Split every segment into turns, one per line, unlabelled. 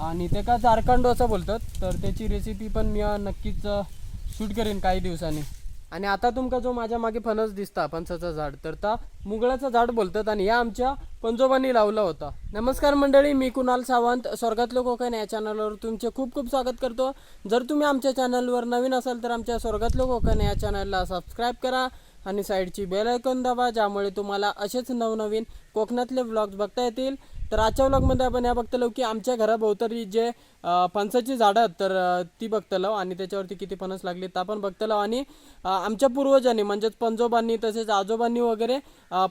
आणि ते का झारखंड असं बोलतात तर त्याची रेसिपी पण मी नक्कीच शूट करेन काही दिवसांनी. आणि आता तुमका जो माझ्या मागे फणस दिसता फणसाचं झाड तर ता मुगळाचं झाड बोलतात आणि या आमच्या पंजोबांनी लावला होता. नमस्कार मंडळी मी कुणाल सावंत. स्वर्गातलं कोकण या चॅनलवर तुमचे खूप खूप स्वागत करतो. जर तुम्ही आमच्या चॅनलवर नवीन असाल तर आमच्या स्वर्गातलं कोकण या चॅनलला सबस्क्राईब करा आणि साईडची बेल ऐकून दाबा ज्यामुळे तुम्हाला असेच नवनवीन कोकणातले व्लॉग्स बघता येतील. तर आजच्या व्लॉगमध्ये आपण ह्या बघतलो की आमच्या घराभोवतरी जे फणसाची झाडं आहेत तर ती बघतलो आणि त्याच्यावरती किती फणस लागली तर आपण बघतलो. आणि आमच्या पूर्वजांनी म्हणजेच पंजोबांनी तसेच आजोबांनी वगैरे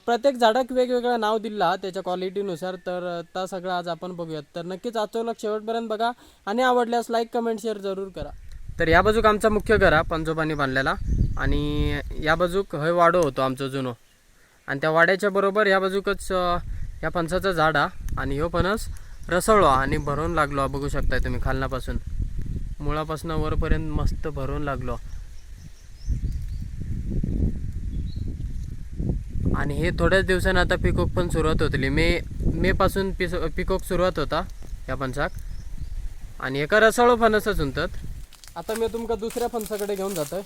प्रत्येक झाडाक वेगवेगळं नाव दिलं त्याच्या क्वालिटीनुसार तर ता त्या सगळं आज आपण बघूयात. तर नक्कीच आजचं व्लॉग शेवटपर्यंत बघा आणि आवडल्यास लाईक कमेंट शेअर जरूर करा. तर या बाजूक आमचा मुख्य घर हा पंजोबांनी बांधलेला आणि या बाजूक हय वाडो होतो आमचं जुनो. आणि त्या वाड्याच्या बरोबर या बाजूकच या फणसाचं झाड हा आणि ह्यो फणस रसळो आणि भरून लागलो बघू शकताय तुम्ही खालनापासून. मुळापासून वरपर्यंत मस्त भरून लागलो. आणि हे थोड्याच दिवसांनी आता पिकोक पण सुरुवात होतली. मे मेपासून पिस पिकोक सुरुवात होता या फणसाक आणि एका रसाळो फणसच म्हणतात आता मी तुमका दुसऱ्या फणसाकडे घेऊन जातोय.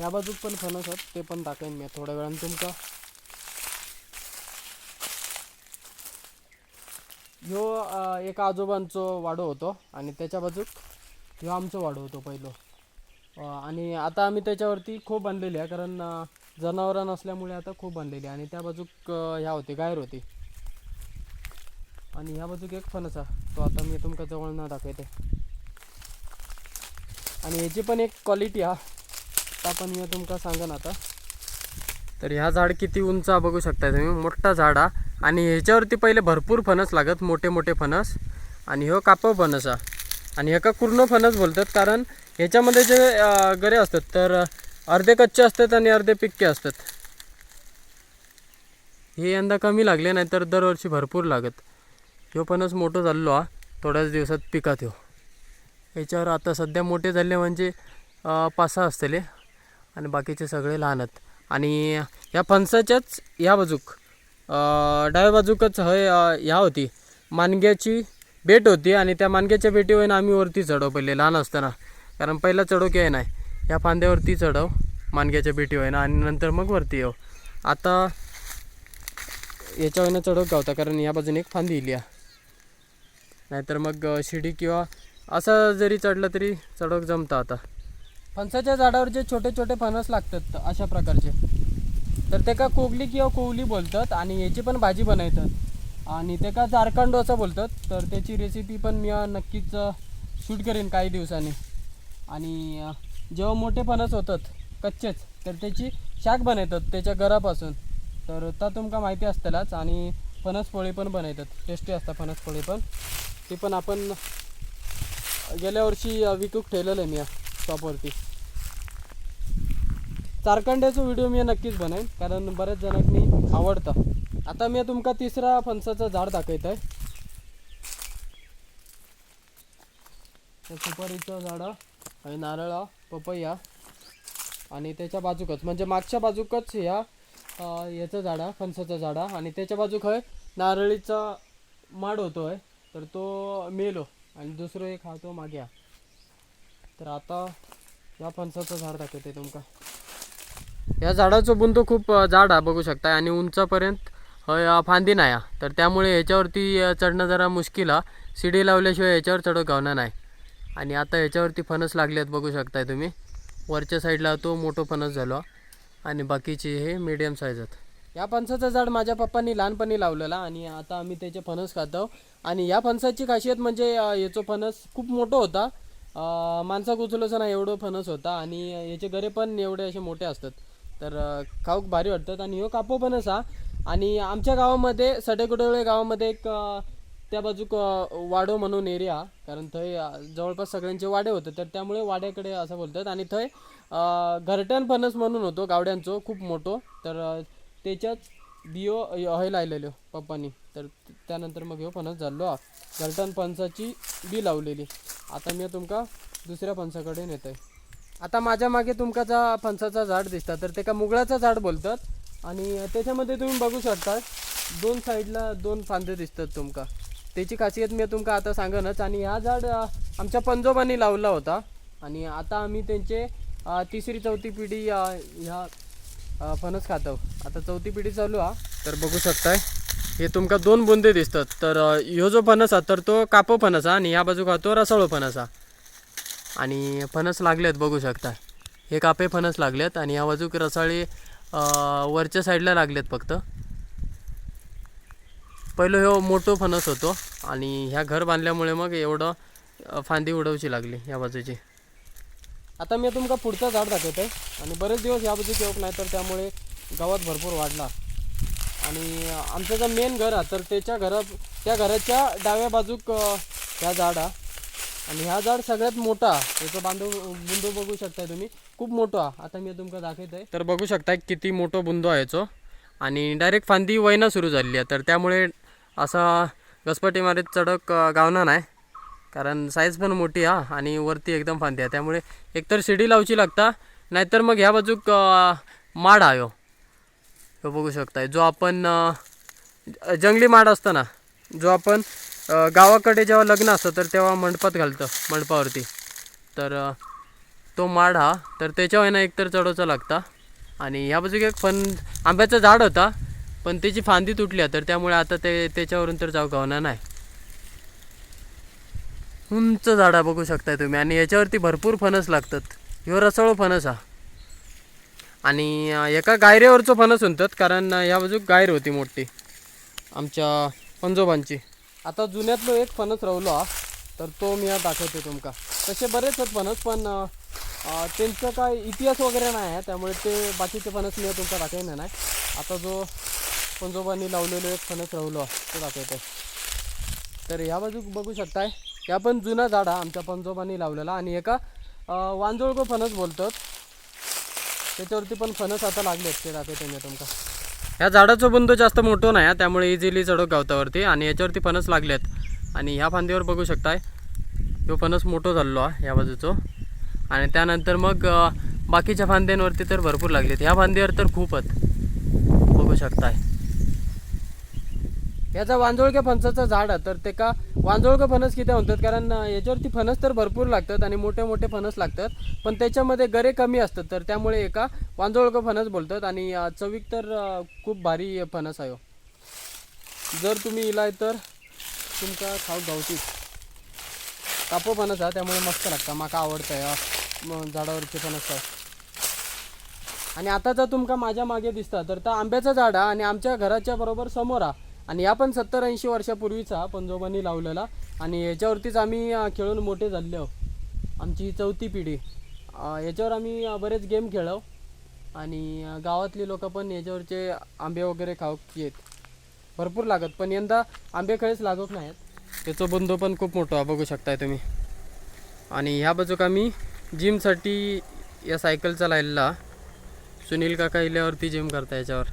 या बाजूक पण फणस आहेत ते पण टाकेन मी थोड्या वेळानं तुमका ह्यो एका आजोबांचो वाडो होतो आणि त्याच्या बाजूक ह्यो आमचो वाडो होतो पहिलो. आणि आता आम्ही त्याच्यावरती खूप बांधलेली आहे कारण जनावरं नसल्यामुळे आता खूप बांधलेली आहे. आणि त्या बाजूक ह्या होती गायर होती. आणि ह्या बाजूक एक फणस आहे तो आता मी तुमका जवळ न दाखवते आणि ह्याची पण एक क्वालिटी हा आता पण मी तुमका सांगन आता. तर ह्या झाड किती उंच बघू शकता तुम्ही? मोठा झाड हा. आणि ह्याच्यावरती पहिले भरपूर फणस लागत मोठे मोठे फणस. आणि ह्यो कापव फणस हा. आणि ह्याका कुर्ण फणस बोलतात कारण ह्याच्यामध्ये जे गरे असतात तर अर्धे कच्चे असतात आणि अर्धे पिक्के असतात. हे यंदा कमी लागले नाही तर दरवर्षी भरपूर लागत. ह्यो फणस मोठं झालेलो हा. थोड्याच दिवसात पिकात ह्यो याच्यावर आता सध्या मोठे झाले म्हणजे पाच सहा असतले. आणि बाकीचे सगळे लहान आहेत आणि ह्या फणसाच्याच ह्या बाजूक डाव्या बाजूकच हय ह्या होती. मानग्याची बेट होती आणि त्या मानग्याच्या बेटीवर आम्ही वरती चढव पहिले लहान असताना. कारण पहिला चढव की नाही. या फांद्यावरती चढव मानग्याच्या बेटीवर आणि नंतर मग वरती येऊ आता याच्यावरनं चढव गावता कारण या बाजूने एक फांदी इली नाहीतर मग शिडी किंवा असं जरी चढलं तरी चढक जमतं आता. फणसाच्या झाडावर जे छोटे छोटे फणस लागतात अशा प्रकारचे. तर ते का कोगली किंवा कोवली बोलतात आणि याची पण भाजी बनवतात. आणि ते का झारखंड असं बोलतात तर त्याची रेसिपी पण मी नक्कीच शूट करेन काही दिवसांनी. आणि जेव्हा मोठे फणस होतात कच्चेच तर त्याची शाक बनवतात त्याच्या घरापासून. तर ता तुमका माहिती असतलाच आणि फणस पोळी पण बनवतात. टेस्टी असतात फणस पोळी पण. ती पण आपण गेल्या वर्षी विकूक ठेवलेलं आहे मी शॉपवरती चारखंड्याचा व्हिडिओ मी नक्कीच बनवेन कारण बऱ्याच जणांनी आवडतं. आता मी तुमका तिसरा फणसाचं झाड दाखवत आहे सुपारीचं झाडं आणि नारळ पपया आणि त्याच्या बाजूकच म्हणजे मागच्या बाजूकच ह्या याचं झाड आहे फणसाचं झाड आहे आणि त्याच्या बाजूक आहे नारळीचा माड होतो आहे तर तो मेलो आणि दुसरं एक हा तो माग्या तर आता या फणसाचं झाड दाखवते तुमका. या झाडाचं बुंद खूप जाड आहे बघू शकता आणि उंचापर्यंत फांदी नाही आहे. तर त्यामुळे याच्यावरती चढणं जरा मुश्किल आहे. शिडी लावल्याशिवाय ह्याच्यावर चढ गावणार नाही. आणि आता याच्यावरती फणस लागले आहेत बघू शकताय तुम्ही. वरच्या साईडला तो मोठं फणस झालो. आणि बाकीचे हे मिडियम साईज आहेत. या फणसाचं झाड माझ्या पप्पांनी लहानपणी लावलेला आणि आता आम्ही त्याचे फणस खातो आणि या फणसाची खासियत म्हणजे याचं फणस खूप मोठं होता. माणसा उचलचं नाही एवढं फणस होता. आणि याचे गरे पण एवढे असे मोठे असतात. तर खाऊक भारी वाटतात आणि ह्यो कापो पण हा आणि आमच्या गावामध्ये सडेकुडोळे गावामध्ये एक त्या बाजूक वाडो म्हणून एरिया कारण थंय जवळपास सगळ्यांचे वाडे होते. तर त्यामुळे वाड्याकडे असं बोलतात. आणि थंय घरट्यान फणस म्हणून होतो गावड्यांचो खूप मोठो. तर अं, त्याच्याच बियो हय लायलेलो पप्पांनी. तर त्यानंतर मग ह्यो फणस झालो. हा घरटन फणसाची बी लावलेली. आता मी तुमका दुसऱ्या फणसाकडे नेतोय. आता माझ्या मागे तुमका जा फणसाचा झाड दिसता तर ते का मुगळाचं झाड बोलतात. आणि त्याच्यामध्ये तुम्ही बघू शकता दोन साईडला दोन फांदे दिसतात तुमका. त्याची खासियत मी तुमका आता सांगनच. आणि हा झाड आमच्या पंजोबांनी लावला होता. आणि आता आम्ही त्यांचे तिसरी चौथी पिढी ह्या फणस खातो. आता चौथी पिढी चालू हा. तर बघू शकताय हे तुमका दोन बुंदे दिसतात. तर ह्यो जो फणस हा तर तो कापो फणस हा. आणि ह्या बाजू खातो रसाळो फणस हा. आणि फणस लागलेत बघू शकता. हे कापे फणस लागलेत आणि ह्या बाजूक रसाळे वरच्या साईडला लागलेत फक्त. पहिलं ह्यो मोठो फणस होतो आणि ह्या घर बांधल्यामुळे मग एवढं फांदी उडवची लागली ह्या बाजूची. आता मी तुमका पुढचं झाड दाखवत आहे आणि बरेच दिवस ह्या बाजूची येऊक नाही तर त्यामुळे गावात भरपूर वाढला. आणि आमचं जे मेन घर आहे तर त्याच्या घरात त्या घराच्या डाव्या बाजूक ह्या झाड आहे आणि ह्या झाड सगळ्यात मोठा याचं बांधव बुंदो बघू शकताय तुम्ही. खूप मोठा. आता मी तुमका दाखवत आहे तर बघू शकताय किती मोठा बुंदो आहे तो आणि डायरेक्ट फांदी वयना सुरू झाली आहे. तर त्यामुळे असा घसपटी मारीत चढक गावणार गावना नाही. कारण साईज पण मोठी हा. आणि वरती एकदम फांदी आहे. त्यामुळे एकतर शिडी लावची लागता नाहीतर मग ह्या बाजूक माड आहे हो. बघू शकताय. जो आपण जंगली माड असतो ना जो आपण गावाकडे जेव्हा लग्न असतं तर तेव्हा मंडपात घालतं मंडपावरती. तर तो माड हा तर त्याच्या ना एकतर चढवचा लागता. आणि ह्या बाजूक एक फन आंब्याचं झाड होता पण त्याची फांदी तुटली तर त्यामुळे आता ते त्याच्यावरून तर जाऊ गावणार नाही. उंच झाडा बघू शकताय तुम्ही आणि याच्यावरती भरपूर फणस लागतात. ह्यो रसाळो फणस हा. आणि एका गायरेवरचं फणस म्हणतात कारण ह्या बाजूक गायर होती मोठी. आमच्या पंजोबांची. आता जुन्यातलो एक फणस राहिलो हा. तर तो मी आता दाखवतो तुमका. तसे बरेच आहेत फणस पण त्यांचं काय इतिहास वगैरे नाही आहे त्यामुळे ते बाकीचे फणस मी तुमका दाखवणार नाही. आता जो पंजोबांनी लावलेलो एक फणस राहिलो तो दाखवतो तर ह्या बाजू बघू शकताय ह्या पण जुना झाड हा आमच्या पंजोबांनी लावलेला. आणि एका अ, वांजोळको फणस बोलतात. त्याच्यावरती पण फणस आता लागले आहेत ते दाखवतो मी तुमका. ह्या झाडाचं बंद जास्त मोठं नाही त्यामुळे इझिली चढक गावतावरती आणि याच्यावरती फणस लागले आहेत. आणि ह्या फांदीवर बघू शकताय तो फणस मोठं झालेलो आहे ह्या बाजूचो. आणि त्यानंतर मग बाकीच्या फांद्यांवरती तर भरपूर लागलेत. ह्या फांदीवर तर खूप आहेत. बघू शकताय. याचा वांजोळक्या फणसाचं झाड आहे. तर ते का वांजोळकं फणस किती म्हणतात? कारण याच्यावरती फणस तर भरपूर लागतात आणि मोठे मोठे फणस लागतात. पण त्याच्यामध्ये गरे कमी असतात. तर त्यामुळे एका वांजोळकं फणस बोलतात. आणि चवीक तर खूप भारी फणस आहे हो. जर तुम्ही इलाय तर तुमका खाऊ गावतीच कापो फणस आहे त्यामुळे मस्त लागतं. माका आवडतं या झाडावरचे फणस आहे आणि आता जर तुमका माझ्या मागे दिसता. तर आंब्याचं झाड आहे आणि आमच्या घराच्या बरोबर समोर हा. आणि या पण सत्तर ऐंशी वर्षापूर्वीचा पंजोबांनी लावलेला. आणि याच्यावरतीच आम्ही खेळून मोठे झाले आहोत. आमची चौथी पिढी. याच्यावर आम्ही बरेच गेम खेळव आणि गावातली लोक पण याच्यावरचे आंबे वगैरे खाऊक येत. भरपूर लागत पण यंदा आंबे खळेच लागत नाहीत. त्याचं बंदो पण खूप मोठा बघू शकताय तुम्ही. आणि ह्या बाजूक आम्ही जिमसाठी या सायकल चालायला सुनील काका इल्यावरती जिम करता याच्यावर.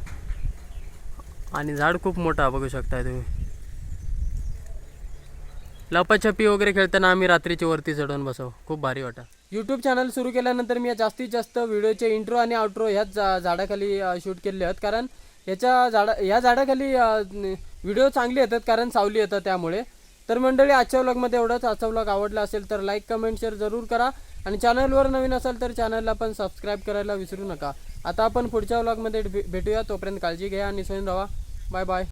आणि झाड खूप मोठं बघू शकताय तुम्ही. लपाछपी वगैरे खेळताना आम्ही रात्रीची वरती चढवून बसव. खूप भारी वाटा यूट्यूब चॅनल सुरू केल्यानंतर मी जास्तीत जास्त व्हिडिओचे इंट्रो आणि आउट्रो ह्याच जा झाडाखाली शूट केले आहेत. कारण ह्याच्या झाडा ह्या झाडाखाली व्हिडिओ चांगले येतात कारण सावली येतात त्यामुळे. तर मंडळी आजच्या व्लॉगमध्ये एवढंच. आजचा व्लॉग आवडला असेल तर लाईक कमेंट शेअर जरूर करा. आणि चॅनलवर नवीन असाल तर चॅनलला पण सबस्क्राईब करायला विसरू नका. आता आपण पुढच्या व्लॉगमध्ये भे- भेटूया. तोपर्यंत काळजी घ्या आणि सोयीन राहा. Bye bye